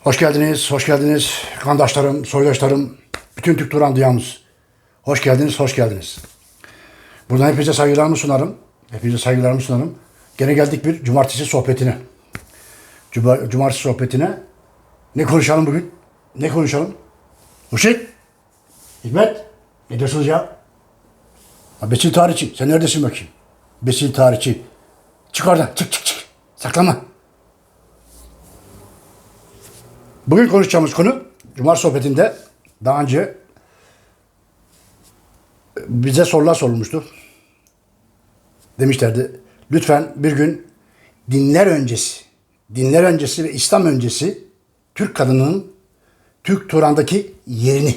Hoş geldiniz, hoş geldiniz. Kandaşlarım, soydaşlarım, bütün Türk Turan duyağımız. Hoş geldiniz, hoş geldiniz. Buradan hepinize saygılarımı sunarım. Hepinize saygılarımı sunarım. Gene geldik bir cumartesi sohbetine. Cuma, cumartesi sohbetine. Ne konuşalım bugün? Ne konuşalım? Huşit, Hikmet, ne diyorsunuz ya? Ha, Besil tarihçi, sen neredesin bakayım? Besil tarihçi. Çık oradan, çık çık çık. Saklanma. Bugün konuşacağımız konu Cumar sohbetinde daha önce bize sorular sorulmuştu. Demişlerdi lütfen bir gün dinler öncesi, dinler öncesi ve İslam öncesi Türk kadının Türk Turan'daki yerini,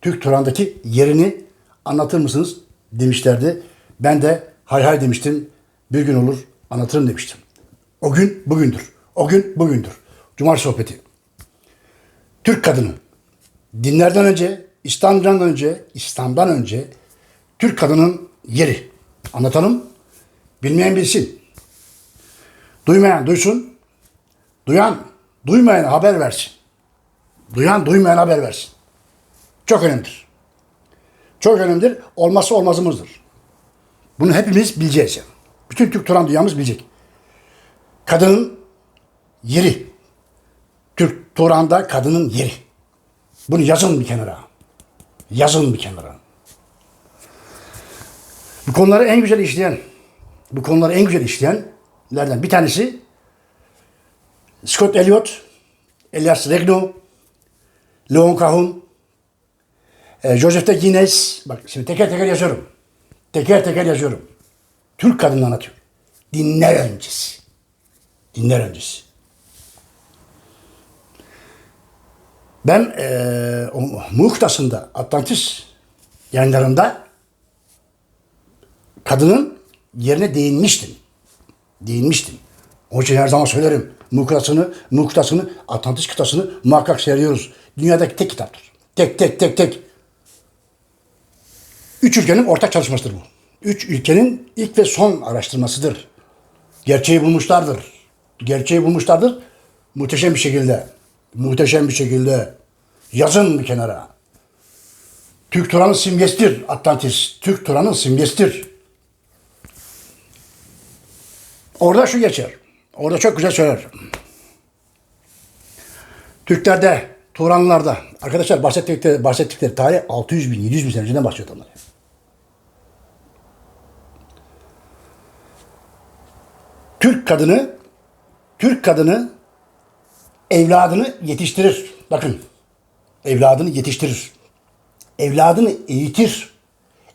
Türk Turan'daki yerini anlatır mısınız demişlerdi. Ben de hay hay demiştim. Bir gün olur anlatırım demiştim. O gün bugündür. O gün bugündür. Cumar sohbeti. Türk kadını dinlerden önce, İslam'dan önce, İslam'dan önce Türk kadının yeri. Anlatalım. Bilmeyen bilsin. Duymayan duysun. Duyan, duymayan haber versin. Duyan, duymayan haber versin. Çok önemlidir. Çok önemlidir. Olmazsa olmazımızdır. Bunu hepimiz bileceğiz yani. Bütün Türk Turan dünyamız bilecek. Kadının yeri. Türk Turan'da kadının yeri. Bunu yazın bir kenara. Yazın bir kenara. Bu konuları en güzel işleyen, bu konuları en güzel işleyenlerden bir tanesi Scott Elliot, Elias Regno, Leon Cahun, e, Joseph de Guinness. Bak şimdi teker teker yazıyorum. Teker teker yazıyorum. Türk kadını anlatıyor. Dinler öncesi. Dinler öncesi. Ben o Muhtas'ında Atlantis yayınlarında kadının yerine değinmiştim. Değinmiştim. Onun için her zaman söylerim. Muhtas'ını, Muhtas'ını, Atlantis kıtasını muhakkak seviyoruz. Dünyadaki tek kitaptır. Tek tek tek tek. Üç ülkenin ortak çalışmasıdır bu. Üç ülkenin ilk ve son araştırmasıdır. Gerçeği bulmuşlardır. Gerçeği bulmuşlardır. Muhteşem bir şekilde. Muhteşem bir şekilde. Yazın bir kenara. Türk Turan'ın simgesidir Atlantis. Türk Turan'ın simgesidir. Orada şu geçer. Orada çok güzel söyler. Türklerde, Turanlılarda, arkadaşlar bahsettikleri, bahsettikleri tarih 600 bin, 700 bin sene önceden bahsediyor adamlar. Türk kadını, Türk kadını evladını yetiştirir. Bakın, evladını yetiştirir. Evladını eğitir.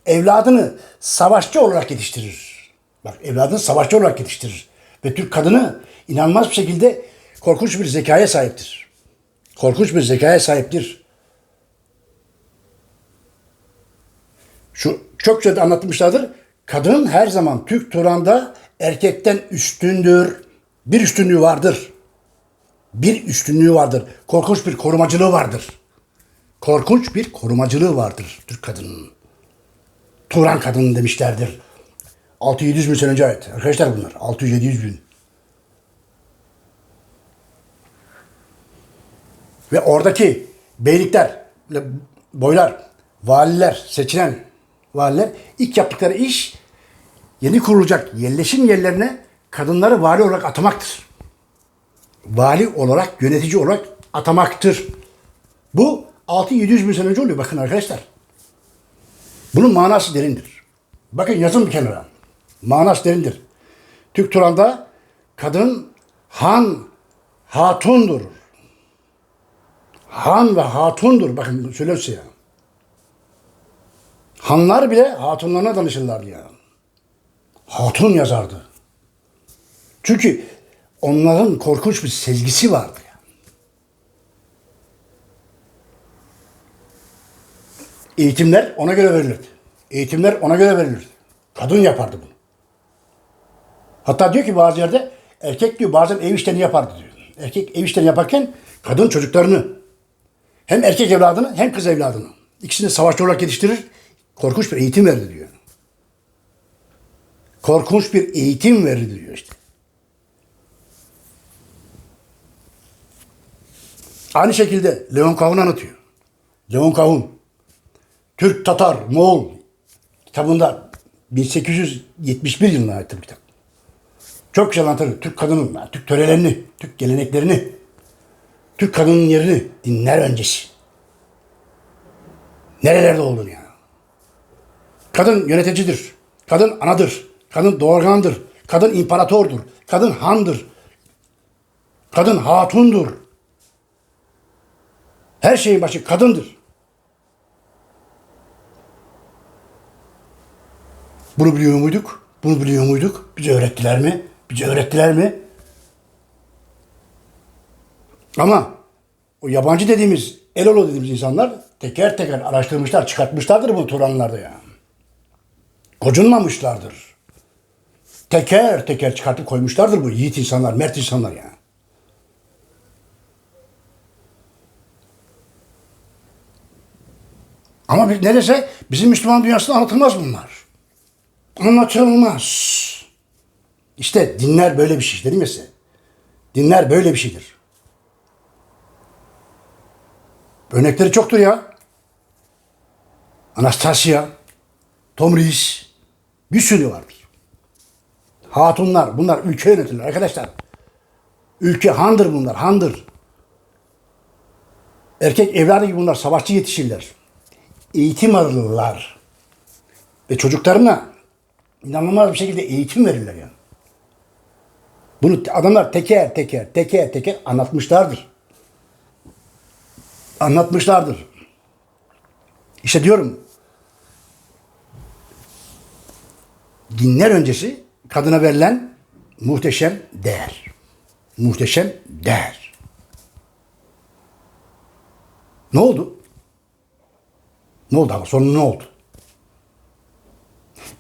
Evladını savaşçı olarak yetiştirir. Bak, evladını savaşçı olarak yetiştirir. Ve Türk kadını inanılmaz bir şekilde korkunç bir zekaya sahiptir. Korkunç bir zekaya sahiptir. Şu çok güzel de anlatmışlardır. Kadın her zaman Türk Turan'da erkekten üstündür. Bir üstünlüğü vardır. Bir üstünlüğü vardır. Korkunç bir korumacılığı vardır. Korkunç bir korumacılığı vardır Türk kadının. Turan kadının demişlerdir. 600-700 bin sene önce ait. Arkadaşlar bunlar. 600-700 bin. Ve oradaki beylikler, boylar, valiler, seçilen valiler ilk yaptıkları iş yeni kurulacak yerleşim yerlerine kadınları vali olarak atamaktır. Vali olarak, yönetici olarak atamaktır. Bu 6-700 bin sene önce oluyor bakın arkadaşlar. Bunun manası derindir. Bakın yazın bir kenara. Manası derindir. Türk Turan'da kadın han, hatundur. Han ve hatundur. Bakın söylüyor size ya. Hanlar bile hatunlarına danışırlardı ya. Hatun yazardı. Çünkü onların korkunç bir sezgisi vardı. Eğitimler ona göre verilirdi. Eğitimler ona göre verilirdi. Kadın yapardı bunu. Hatta diyor ki bazı yerde erkek diyor bazen ev işlerini yapardı diyor. Erkek ev işlerini yaparken kadın çocuklarını hem erkek evladını hem kız evladını ikisini savaşçı olarak yetiştirir. Korkunç bir eğitim verdi diyor. Korkunç bir eğitim verdi diyor işte. Aynı şekilde Leon Kavun anlatıyor. Leon Kavun. Türk, Tatar, Moğol kitabında 1871 yılına ait bir kitap. Çok güzel anlatır. Türk kadının, Türk törelerini, Türk geleneklerini, Türk kadının yerini dinler öncesi. Nerelerde olduğunu yani. Kadın yöneticidir. Kadın anadır. Kadın doğurgandır. Kadın imparatordur. Kadın handır. Kadın hatundur. Her şeyin başı kadındır. Bunu biliyor muyduk? Bunu biliyor muyduk? Bize öğrettiler mi? Bize öğrettiler mi? Ama o yabancı dediğimiz, Elolo dediğimiz insanlar teker teker araştırmışlar, çıkartmışlardır bu Turanlarda ya. Gocunmamışlardır. Teker teker çıkartıp koymuşlardır bu yiğit insanlar, mert insanlar ya. Ama bir, neredeyse bizim Müslüman dünyasında anlatılmaz bunlar. Anlatılmaz. İşte dinler böyle bir şey dedim ya size. Dinler böyle bir şeydir. Örnekleri çoktur ya. Anastasia, Tom Rees, bir sürü vardır. Hatunlar, bunlar ülke yönetirler arkadaşlar. Ülke handır bunlar, handır. Erkek evladı gibi bunlar savaşçı yetişirler. Eğitim alırlar. Ve çocuklarına inanılmaz bir şekilde eğitim verirler yani. Bunu adamlar teker teker teker teker anlatmışlardır. Anlatmışlardır. İşte diyorum dinler öncesi kadına verilen muhteşem değer. Muhteşem değer. Ne oldu? Ne oldu ama sonra ne oldu?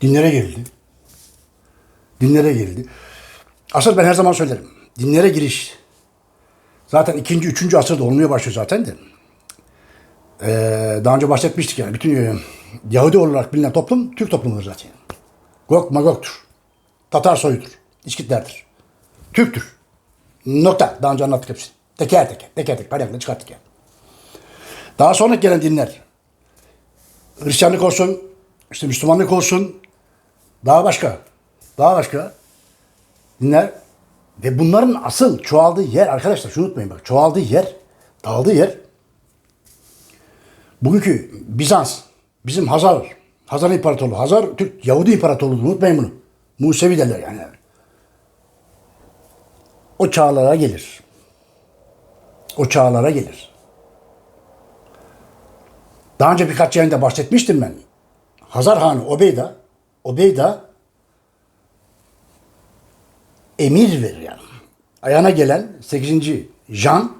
Dinlere girildi. Dinlere girildi. Asıl ben her zaman söylerim. Dinlere giriş zaten ikinci, üçüncü asırda olmaya başlıyor zaten de. Ee, daha önce bahsetmiştik yani. Bütün e, Yahudi olarak bilinen toplum Türk toplumudur zaten. Gok Magok'tur. Tatar soyudur. İskitlerdir. Türktür. Nokta. Daha önce anlattık hepsini. Teker teker. Teker teker. Kaynakla çıkarttık yani. Daha sonra gelen dinler. Hristiyanlık olsun, işte Müslümanlık olsun, daha başka, daha başka dinler ve bunların asıl çoğaldığı yer arkadaşlar şunu unutmayın bak çoğaldığı yer, dağıldığı yer bugünkü Bizans, bizim Hazar, Hazar İmparatorluğu, Hazar Türk Yahudi İmparatorluğu unutmayın bunu. Musevi derler yani. O çağlara gelir. O çağlara gelir. Daha önce birkaç yayında bahsetmiştim ben. Hazar Hanı Obeyda, Obeyda emir verir yani. Ayağına gelen 8. Jean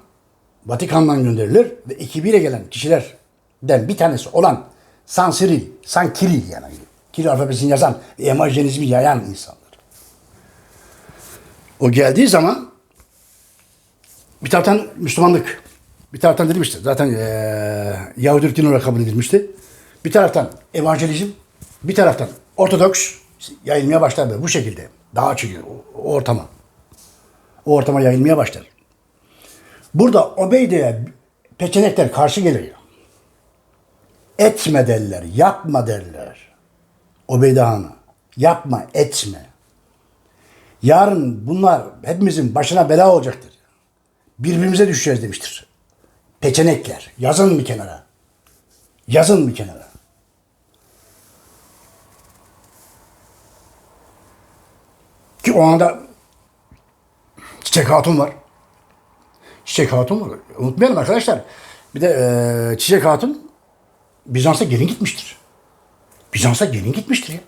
Vatikan'dan gönderilir ve ekibiyle gelen kişilerden bir tanesi olan San Cyril, San Kiril yani. Kiril alfabesini yazan ve emajenizmi yayan insanlar. O geldiği zaman bir taraftan Müslümanlık, bir taraftan dedim zaten ee, Yahudilik din olarak kabul edilmişti. Bir taraftan evangelizm, bir taraftan Ortodoks yayılmaya başlar böyle bu şekilde. Daha açılıyor o, o ortama. O ortama yayılmaya başlar. Burada Obeyde'ye peçenekler karşı geliyor. Etme derler, yapma derler. Obeyde Han'a. Yapma, etme. Yarın bunlar hepimizin başına bela olacaktır. Birbirimize düşeceğiz demiştir. Peçenekler. Yazın bir kenara. Yazın bir kenara. Ki o anda Çiçek Hatun var. Çiçek Hatun var. Unutmayalım arkadaşlar. Bir de e, Çiçek Hatun Bizans'a gelin gitmiştir. Bizans'a gelin gitmiştir ya.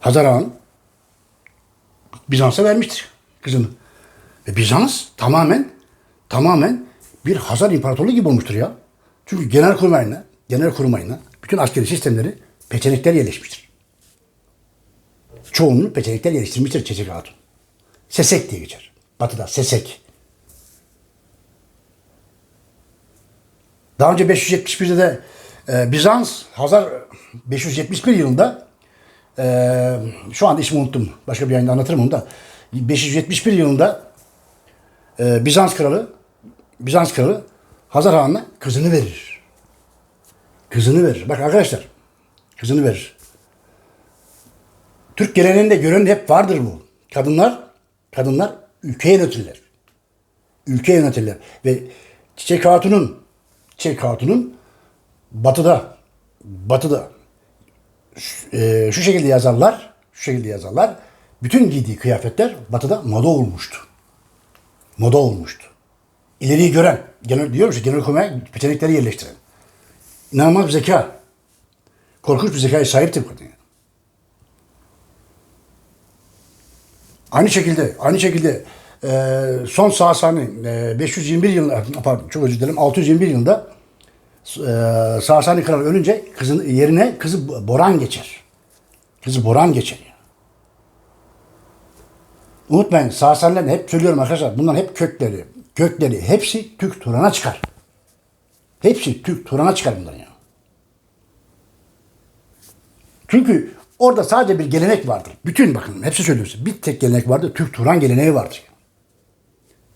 Hazar Han Bizans'a vermiştir kızını. Ve Bizans tamamen tamamen bir Hazar İmparatorluğu gibi olmuştur ya. Çünkü genel kurmayına, genel kurmayına bütün askeri sistemleri peçenekler yerleşmiştir. Çoğunluğu peçenekler yerleştirmiştir Çeçek Hatun. Sesek diye geçer. Batı'da Sesek. Daha önce 571'de de e, Bizans, Hazar 571 yılında e, şu anda ismi unuttum. Başka bir yayında anlatırım onu da. 571 yılında e, Bizans kralı Bizans kralı Hazar Han'la kızını verir. Kızını verir. Bak arkadaşlar kızını verir. Türk geleneğinde gören hep vardır bu. Kadınlar kadınlar ülke yönetirler. Ülke yönetirler. Ve Çiçek Hatun'un Çiçek Hatun'un batıda batıda e, şu şekilde yazarlar, şu şekilde yazarlar. Bütün giydiği kıyafetler batıda moda olmuştu. Moda olmuştu. İleriyi gören, genel, diyorum işte genel okumaya yetenekleri yerleştiren. İnanılmaz bir zeka. Korkunç bir zekaya sahipti bu kadın. yani. Aynı şekilde, aynı şekilde e, son Sasani e, 521 yılında, pardon çok özür dilerim, 621 yılında e, Sasani kral ölünce kızın yerine kızı Boran geçer. Kızı Boran geçer. Unutmayın Sasanilerin hep söylüyorum arkadaşlar bunların hep kökleri, kökleri hepsi Türk Turan'a çıkar. Hepsi Türk Turan'a çıkar bunların ya. Çünkü orada sadece bir gelenek vardır. Bütün bakın hepsi söylüyorsun. Bir tek gelenek vardır. Türk Turan geleneği vardır.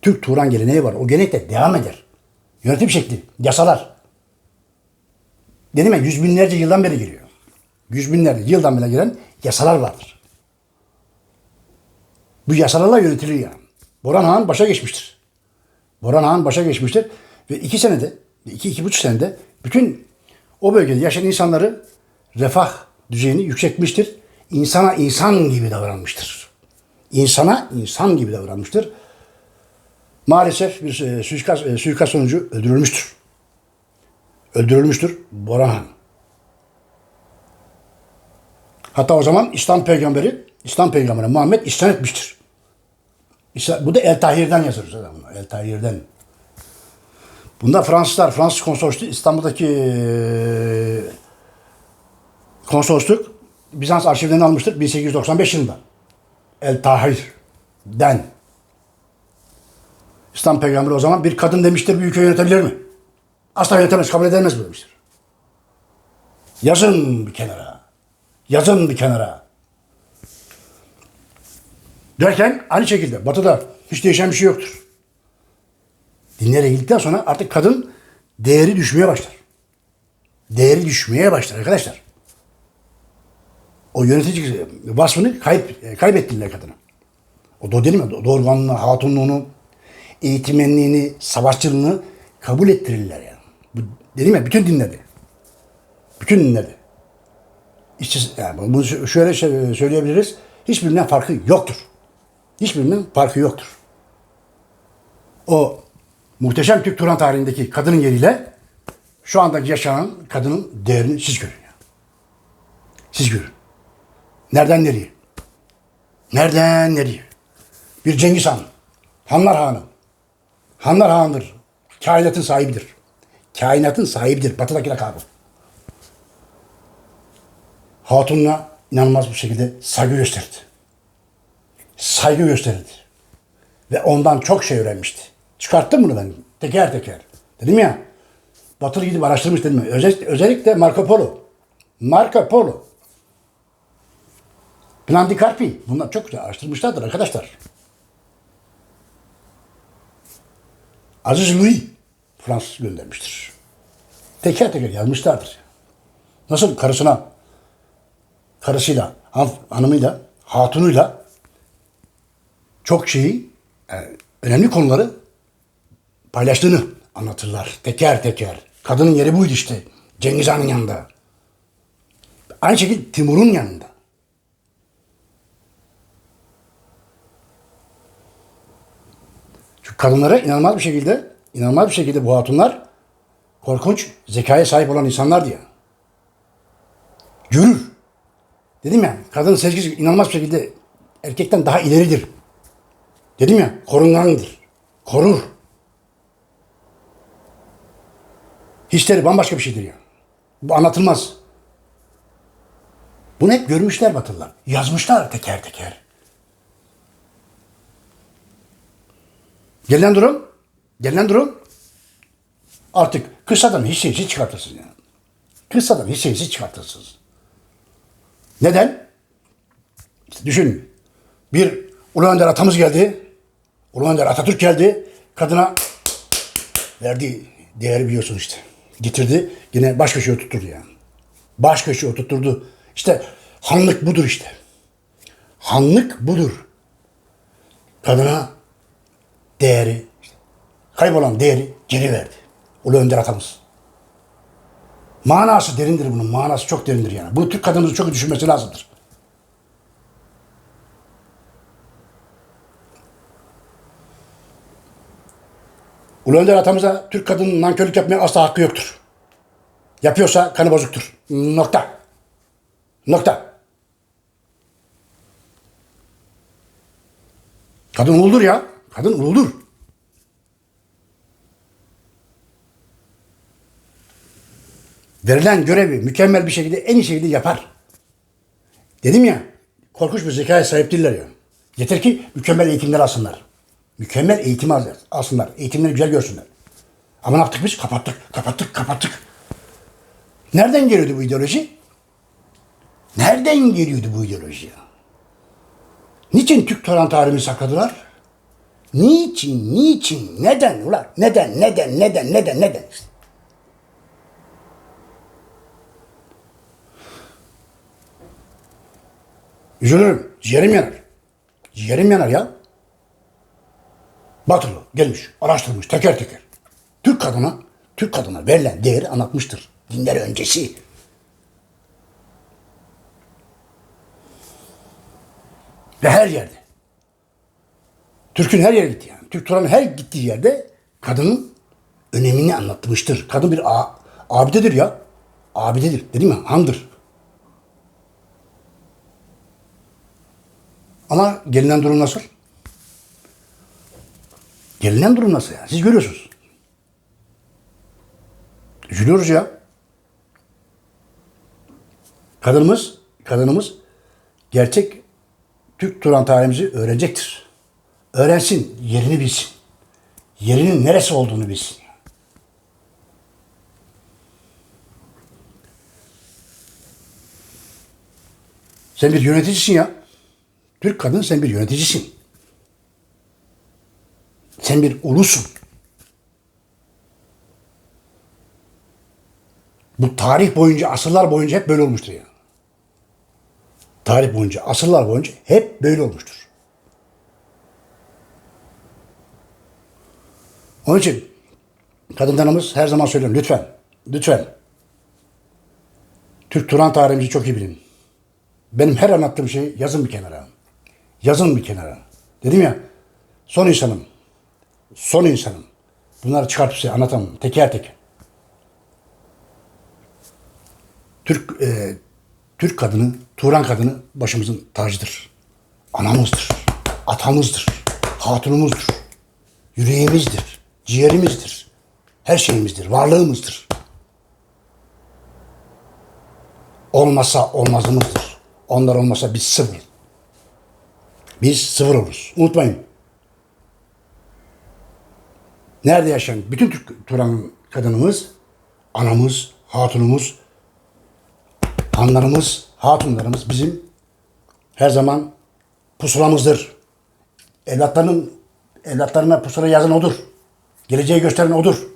Türk Turan geleneği var. O gelenek de devam eder. Yönetim şekli, yasalar. Dedim ya yüz binlerce yıldan beri geliyor. Yüz binlerce yıldan beri gelen yasalar vardır. Bu yasalarla yönetilir yani. Boran Han başa geçmiştir. Boran Han başa geçmiştir. Ve iki senede, iki, iki buçuk senede bütün o bölgede yaşayan insanları refah düzeyini yükseltmiştir. İnsana insan gibi davranmıştır. İnsana insan gibi davranmıştır. Maalesef bir e, suikast, e, suikast sonucu öldürülmüştür. Öldürülmüştür Boran Han. Hatta o zaman İslam peygamberi, İslam peygamberi Muhammed isyan etmiştir. İslam- Bu da El Tahir'den yazılır zaten. bunu, El Tahir'den. Bunda Fransızlar, Fransız konsolosluğu İstanbul'daki konsolosluk Bizans arşivlerinden almıştır 1895 yılında. El Tahir'den. İslam peygamberi o zaman bir kadın demiştir bir ülke yönetebilir mi? Asla yönetemez, kabul edilmez bu demiştir. Yazın bir kenara. Yazın bir kenara. Derken aynı şekilde batıda hiç değişen bir şey yoktur. Dinlere girdikten sonra artık kadın değeri düşmeye başlar. Değeri düşmeye başlar arkadaşlar. O yönetici vasfını kayıp, kaybettiler kadına. O da değil mi? Doğurganlığını, hatunluğunu, eğitmenliğini, savaşçılığını kabul ettirirler yani. Bu, dedim ya bütün dinlerde. Bütün dinlerde. İşçi, yani bunu şöyle söyleyebiliriz. Hiçbirinden farkı yoktur. Hiçbirinden farkı yoktur. O muhteşem Türk Turan tarihindeki kadının yeriyle şu andaki yaşanan kadının değerini siz görün. ya. Siz görün. Nereden nereye? Nereden nereye? Bir Cengiz Han. Hanlar Hanı. Hanlar Hanı'dır. Kainatın sahibidir. Kainatın sahibidir. Batıdaki lakabı. Hatun'la inanılmaz bir şekilde saygı gösterdi. Saygı gösterdi. Ve ondan çok şey öğrenmişti. Çıkarttım bunu ben teker teker. Dedim ya, Batılı gidip araştırmış dedim. Özellikle, özellikle Marco Polo. Marco Polo. Plan di Carpi. Bunlar çok güzel araştırmışlardır arkadaşlar. Aziz Louis Fransız göndermiştir. Teker teker yazmışlardır. Nasıl karısına, karısıyla, han- hanımıyla, hatunuyla çok şeyi, e, önemli konuları paylaştığını anlatırlar. Teker teker. Kadının yeri buydu işte. Cengiz Han'ın yanında. Aynı şekilde Timur'un yanında. Çünkü kadınlara inanılmaz bir şekilde, inanılmaz bir şekilde bu hatunlar korkunç zekaya sahip olan insanlar diye. Görür. Dedim ya, kadının sezgisi inanılmaz bir şekilde erkekten daha ileridir. Dedim ya, korungandır. Korur. Hisleri bambaşka bir şeydir ya. Bu anlatılmaz. Bunu hep görmüşler Batılılar. Yazmışlar teker teker. Gelinen durum, gelinen durum artık kıssadan hisseyisi çıkartırsınız yani. Kıssadan hisseyisi çıkartırsınız. Neden? İşte düşünün. Bir Ulu Önder atamız geldi. Ulu Önder Atatürk geldi. Kadına verdiği değeri biliyorsun işte. Getirdi yine baş köşeye oturtturdu yani. Baş köşeye oturtturdu. İşte hanlık budur işte. Hanlık budur. Kadına değeri, kaybolan değeri geri verdi. Ulu Önder atamız. Manası derindir bunun. Manası çok derindir yani. Bu Türk kadınımızın çok düşünmesi lazımdır. Ulu Önder atamıza Türk kadının nankörlük yapmaya asla hakkı yoktur. Yapıyorsa kanı bozuktur. Nokta. Nokta. Kadın uludur ya. Kadın uludur. Verilen görevi mükemmel bir şekilde en iyi şekilde yapar. Dedim ya korkunç bir zekaya sahip değiller ya. Yeter ki mükemmel eğitimler alsınlar. Mükemmel eğitim al- alsınlar. Eğitimleri güzel görsünler. Ama ne yaptık biz? Kapattık, kapattık, kapattık. Nereden geliyordu bu ideoloji? Nereden geliyordu bu ideoloji? Niçin Türk Turan tarihini sakladılar? Niçin, niçin, neden ulan? Neden, neden, neden, neden, neden? Üzülürüm. Ciğerim yanar. Ciğerim yanar ya. Batılı gelmiş, araştırmış teker teker. Türk kadına, Türk kadına verilen değeri anlatmıştır. Dinler öncesi. Ve her yerde. Türk'ün her yere gitti yani. Türk Turan'ın her gittiği yerde kadının önemini anlatmıştır. Kadın bir a, abidedir ya. Abidedir. Değil mi? Handır. Ama gelinen durum nasıl? Gelinen durum nasıl yani? Siz görüyorsunuz. Üzülüyoruz ya. Kadınımız, kadınımız gerçek Türk Turan tarihimizi öğrenecektir. Öğrensin, yerini bilsin. Yerinin neresi olduğunu bilsin. Sen bir yöneticisin ya. Türk kadın sen bir yöneticisin. Sen bir ulusun. Bu tarih boyunca, asırlar boyunca hep böyle olmuştur ya. Tarih boyunca, asırlar boyunca hep böyle olmuştur. Onun için kadınlarımız her zaman söylüyorum lütfen, lütfen Türk Turan tarihimizi çok iyi bilin. Benim her anlattığım şeyi yazın bir kenara. Yazın bir kenara. Dedim ya son insanım. Son insanım. Bunları çıkartıp size anlatamam. Teker teker. Türk e, Türk kadını, Turan kadını başımızın tacıdır. Anamızdır. Atamızdır. Hatunumuzdur. Yüreğimizdir. Ciğerimizdir. Her şeyimizdir. Varlığımızdır. Olmasa olmazımızdır. Onlar olmasa biz sıfır. Biz sıfır oluruz. Unutmayın. Nerede yaşayan bütün Türk Turan kadınımız, anamız, hatunumuz, hanlarımız, hatunlarımız bizim her zaman pusulamızdır. Evlatlarının evlatlarına pusula yazan odur. Geleceği gösteren odur.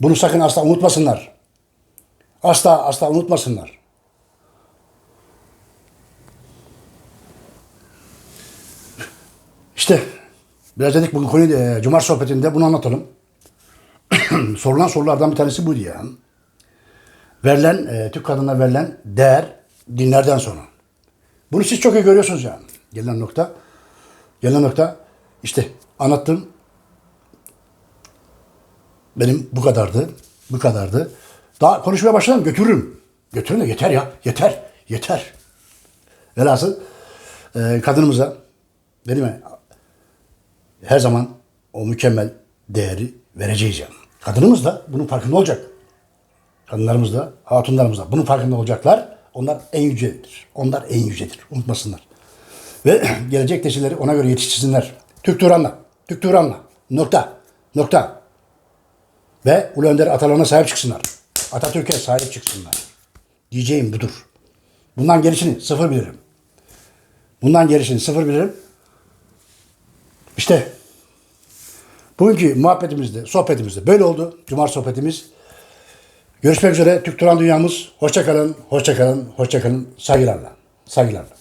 Bunu sakın asla unutmasınlar. Asla asla unutmasınlar. İşte biraz dedik bugün konuyu e, Cumhur sohbetinde bunu anlatalım. Sorulan sorulardan bir tanesi buydu ya. Verilen, e, Türk kadına verilen değer dinlerden sonra. Bunu siz çok iyi görüyorsunuz yani. Gelen nokta. Gelen nokta işte anlattım. Benim bu kadardı. Bu kadardı. Daha konuşmaya başladım götürürüm. Götürün de yeter ya. Yeter. Yeter. Velhasıl e, kadınımıza mi? Her zaman o mükemmel değeri vereceğiz yani. Kadınımız da bunun farkında olacak. Kadınlarımız da, hatunlarımız da bunun farkında olacaklar. Onlar en yücedir. Onlar en yücedir. Unutmasınlar. Ve gelecek nesilleri ona göre yetiştirsinler. Türk Turan'la. Türk Turan'la. Nokta. Nokta. Ve Ulu Önder atalarına sahip çıksınlar. Atatürk'e sahip çıksınlar. Diyeceğim budur. Bundan gerisini sıfır bilirim. Bundan gerisini sıfır bilirim. İşte Bugünkü muhabbetimizde, sohbetimizde böyle oldu. Cumar sohbetimiz. Görüşmek üzere. Türk Turan Dünyamız. Hoşça kalın, hoşça kalın, hoşça kalın. Saygılarla. Saygılarla.